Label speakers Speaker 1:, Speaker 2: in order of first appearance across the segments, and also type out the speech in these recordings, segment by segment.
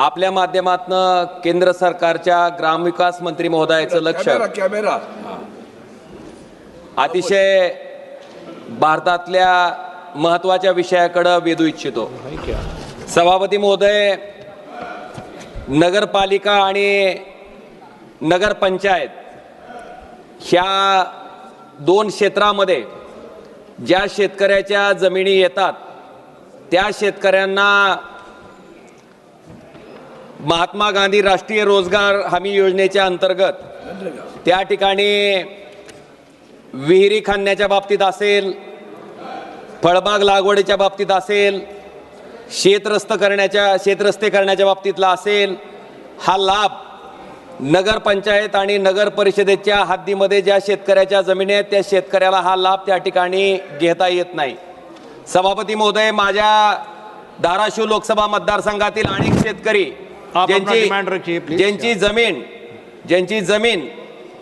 Speaker 1: आपल्या माध्यमातनं केंद्र सरकारच्या ग्रामविकास मंत्री महोदयाचं लक्ष.
Speaker 2: कॅमेरा
Speaker 1: अतिशय भारतातल्या महत्त्वाच्या विषयाकडे वेधू इच्छितो. सभापती महोदय नगरपालिका आणि नगरपंचायत ह्या दोन क्षेत्रामध्ये ज्या शेतकऱ्याच्या जमिनी येतात त्या शेतकऱ्यांना महात्मा गांधी राष्ट्रीय रोजगार हमी योजनेच्या अंतर्गत त्या ठिकाणी विहिरी खाणण्याच्या बाबतीत असेल फळबाग लागवडीच्या बाबतीत असेल शेतरस्त करण्याच्या शेतरस्ते करण्याच्या बाबतीतला असेल हा लाभ नगरपंचायत आणि नगर परिषदेच्या हद्दीमध्ये ज्या शेतकऱ्याच्या जमिनी आहेत त्या शेतकऱ्याला हा लाभ त्या ठिकाणी घेता येत नाही. सभापती महोदय माझ्या धाराशिव लोकसभा मतदारसंघातील अनेक शेतकरी
Speaker 3: please.
Speaker 1: ज्यांची जमीन ज्यांची जमीन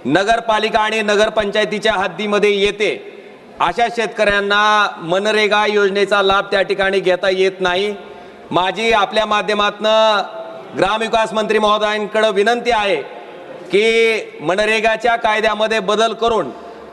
Speaker 1: नगरपालिका आणि नगरपंचायतीच्या हद्दीमध्ये येते अशा शेतकऱ्यांना मनरेगा योजनेचा लाभ त्या ठिकाणी घेता येत नाही माझी आपल्या माध्यमातनं ग्रामविकास मंत्री महोदयांकडे विनंती आहे की मनरेगाच्या कायद्यामध्ये बदल करून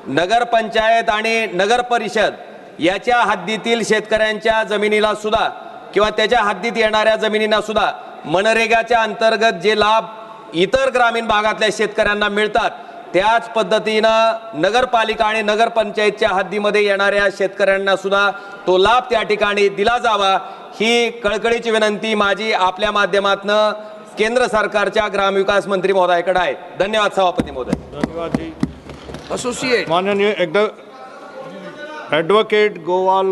Speaker 1: नगरपंचायत आणि नगर परिषद याच्या हद्दीतील शेतकऱ्यांच्या जमिनीला सुद्धा किंवा त्याच्या हद्दीत येणाऱ्या जमिनींना सुद्धा मनरेगाच्या अंतर्गत जे लाभ इतर ग्रामीण भागातल्या शेतकऱ्यांना मिळतात त्याच पद्धतीनं नगरपालिका आणि नगरपंचायतच्या हद्दीमध्ये येणाऱ्या शेतकऱ्यांना सुद्धा तो लाभ त्या ठिकाणी दिला जावा ही कळकळीची विनंती माझी आपल्या माध्यमातनं केंद्र सरकारच्या ग्रामविकास मंत्री महोदयाकडे आहे. धन्यवाद सभापती महोदय.
Speaker 3: धन्यवाद जी.
Speaker 2: असोसिएट
Speaker 3: माननीय एकदा ॲडव्होकेट गोवाल